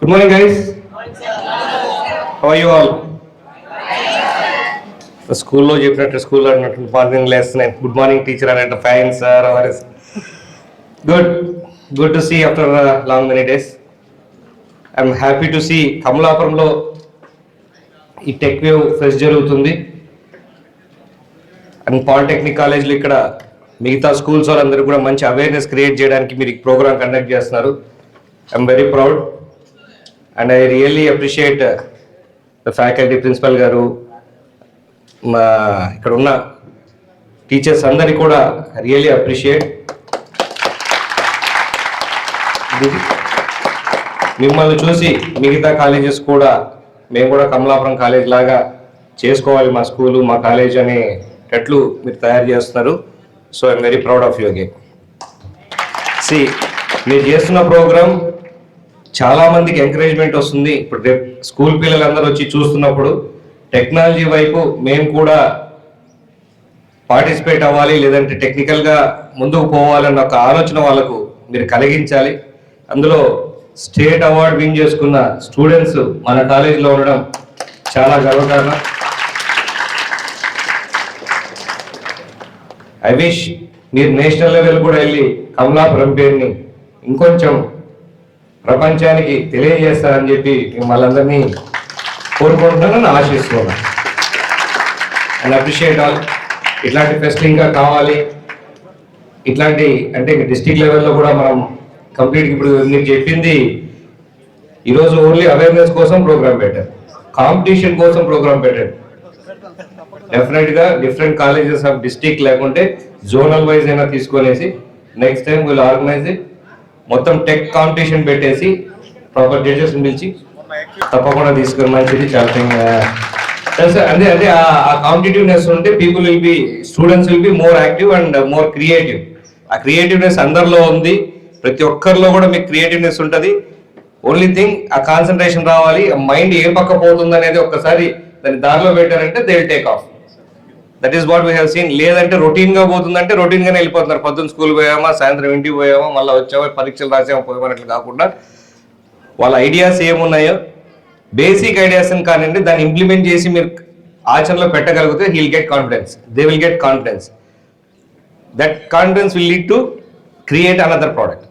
Good morning guys how you all స్కూల్లో చెప్పినట్టు స్కూల్లో అన్నట్టు morning lesson good morning teacher అన్నట్టు fine sir good good to see after long many days I'm happy to see కమలాపురంలో ఈ tech wave fest జరుగుతుంది. And polytechnic కాలేజ్లో ఇక్కడ మిగతా స్కూల్స్ వాళ్ళందరూ కూడా మంచి అవేర్నెస్ క్రియేట్ చేయడానికి మీరు ఈ ప్రోగ్రామ్ కండక్ట్ చేస్తున్నారు. I'm very proud and I really appreciate the faculty principal garu మా ఇక్కడ ఉన్న టీచర్స్ అందరినీ కూడా రియల్లీ అప్రిషియేట్ మిమ్మల్ని చూసి మిగతా కాలేజెస్ కూడా మేము కూడా కమలాపురం కాలేజ్ లాగా చేసుకోవాలి మా స్కూలు మా కాలేజ్ అనేటట్లు మీరు తయారు చేస్తున్నారు. So I'm very proud of you again see మీరు చేస్తున్న ప్రోగ్రామ్ చాలా మందికి ఎంకరేజ్మెంట్ వస్తుంది. ఇప్పుడు రేపు స్కూల్ పిల్లలందరూ వచ్చి చూస్తున్నప్పుడు టెక్నాలజీ వైపు మేము కూడా పార్టిసిపేట్ అవ్వాలి లేదంటే టెక్నికల్గా ముందుకు పోవాలన్న ఒక ఆలోచన వాళ్ళకు మీరు కలిగించాలి. అందులో స్టేట్ అవార్డు విన్ చేసుకున్న స్టూడెంట్స్ మన కాలేజీలో ఉండడం చాలా గర్వకారణం. ఐ విష్ మీరు నేషనల్ లెవెల్ కూడా వెళ్ళి కమలాపురం పేరుని ఇంకొంచెం ప్రపంచానికి తెలియజేస్తారని చెప్పి మిమ్మల్ని కోరుకుంటున్నాను ఆశిస్తున్నాను. అండ్ అప్రిషియేట్ ఆల్ ఇట్లాంటి ఫెస్ట్ ఇంకా కావాలి. ఇట్లాంటి అంటే డిస్టిక్ లెవెల్లో కూడా మనం కంప్లీట్ ఇప్పుడు మీకు చెప్పింది ఈరోజు ఓన్లీ అవేర్నెస్ కోసం ప్రోగ్రామ్ పెట్టారు. కాంపిటీషన్ కోసం ప్రోగ్రామ్ పెట్టారు. డెఫినెట్గా డిఫరెంట్ కాలేజెస్ ఆఫ్ డిస్టిక్ లేకుంటే జోనల్ వైజ్ అయినా తీసుకునేసి నెక్స్ట్ టైం వీళ్ళు ఆర్గనైజ్ మొత్తం టెక్ కాంపిటీషన్ పెట్టేసి ప్రాపర్ జడ్జెస్ పిలిచి తప్పకుండా తీసుకుని మంచిది చాలా thing, uh, అదే అదే ఆ- ఆ కాంపిటేటివ్నెస్ ఉంటే people will be students will be more active and more creative ఆ క్రియేటివ్నెస్ అందరిలో ఉంది. ప్రతి ఒక్కరిలో కూడా మీకు క్రియేటివ్నెస్ ఉంటుంది. ఓన్లీ థింగ్ ఆ కాన్సన్ట్రేషన్ రావాలి. మైండ్ ఏ పక్క పోతుంది అనేది ఒక్కసారి దాన్ని దారిలో పెట్టారంటే they will take off that is what we have seen లేదంటే రొటీన్గా పోతుందంటే రొటీన్ గానే వెళ్ళిపోతున్నారు. పొద్దున్న స్కూల్ పోయామా సాయంత్రం ఇంటికి పోయామా మళ్ళీ వచ్చామా పరీక్షలు రాసామా పోయామన్నట్లు కాకుండా వాళ్ళ ఐడియాస్ ఏమున్నాయో బేసిక్ ఐడియాస్ కానివ్వండి దాన్ని ఇంప్లిమెంట్ చేసి మీరు ఆచరణలో పెట్టగలిగితే he'll get confidence they will get confidence that confidence will lead to create another product